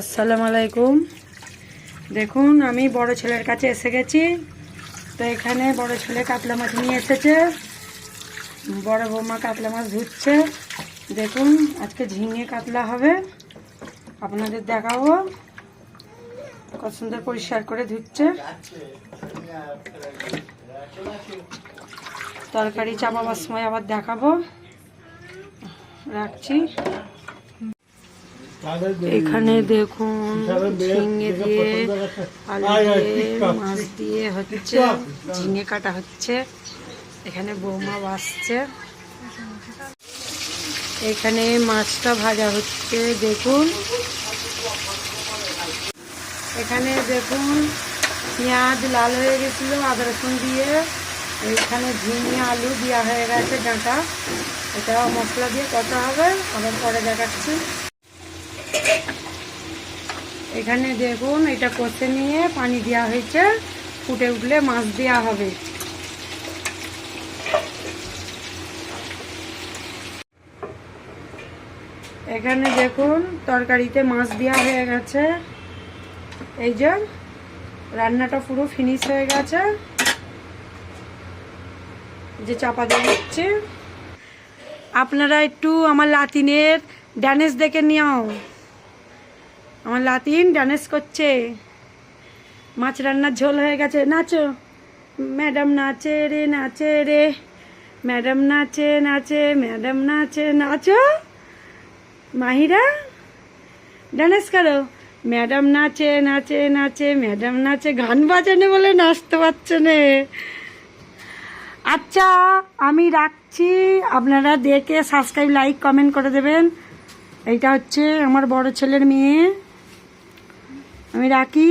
আসসালামু আলাইকুম। দেখুন, আমি বড় ছেলের কাছে এসে গেছি। তো এখানে বড় ছেলে কাতলা মাছ নিয়ে এসেছে। বড় বৌমা কাতলা মাছ ধুচ্ছে। দেখুন, আজকে ঝিঙে কাতলা হবে। আপনাদের দেখাবো। কত সুন্দর পরিষ্কার করে ধুচ্ছে। তরকারি চাপাবার সময় আবার দেখাবো। রাখছি। এখানে দেখুন ঝিঙে দিয়ে আলু দিয়ে মাছ দিয়ে হচ্ছে ঝিঙে কাটা হচ্ছে। এখানে বৌমা বাসছে। এখানে মাছটা ভাজা হচ্ছে দেখুন। এখানে দেখুন পেঁয়াজ লাল হয়ে গেছিল আদা রসুন দিয়ে। এখানে ঝিঙে আলু দেওয়া হয়ে গেছে ডাঁটা। এটা মশলা দিয়ে কষা হবে আবার পরে দেখাচ্ছি। এখানে দেখুন, এটা কষে নিয়ে পানি দেওয়া হয়েছে। ফুটে উঠলে মাছ দেওয়া হবে। এখানে দেখুন, তরকারিতে মাছ দেওয়া হয়ে গেছে। এই যে, রান্নাটা পুরো ফিনিশ হয়ে গেছে। যে চাপা দিয়ে দিচ্ছে। আপনারা একটু আমার লাতিনের ড্যানেস দেখে নিও। আমার লাতিন ড্যানেস করছে। মাছ রান্নার ঝোল হয়ে গেছে। নাচো। ম্যাডাম নাচে রে নাচে রে। ম্যাডাম নাচে নাচে, ম্যাডাম নাচে, নাচো। মাহিরা ড্যানেস করো। ম্যাডাম নাচে নাচে নাচে, ম্যাডাম নাচে, গান বাজানে বলে নাচতে পারছে না। আচ্ছা আমি রাখছি। আপনারা দেখে সাবস্ক্রাইব লাইক কমেন্ট করে দেবেন। এইটা হচ্ছে আমার বড় ছেলের মেয়ে। আমি রাখি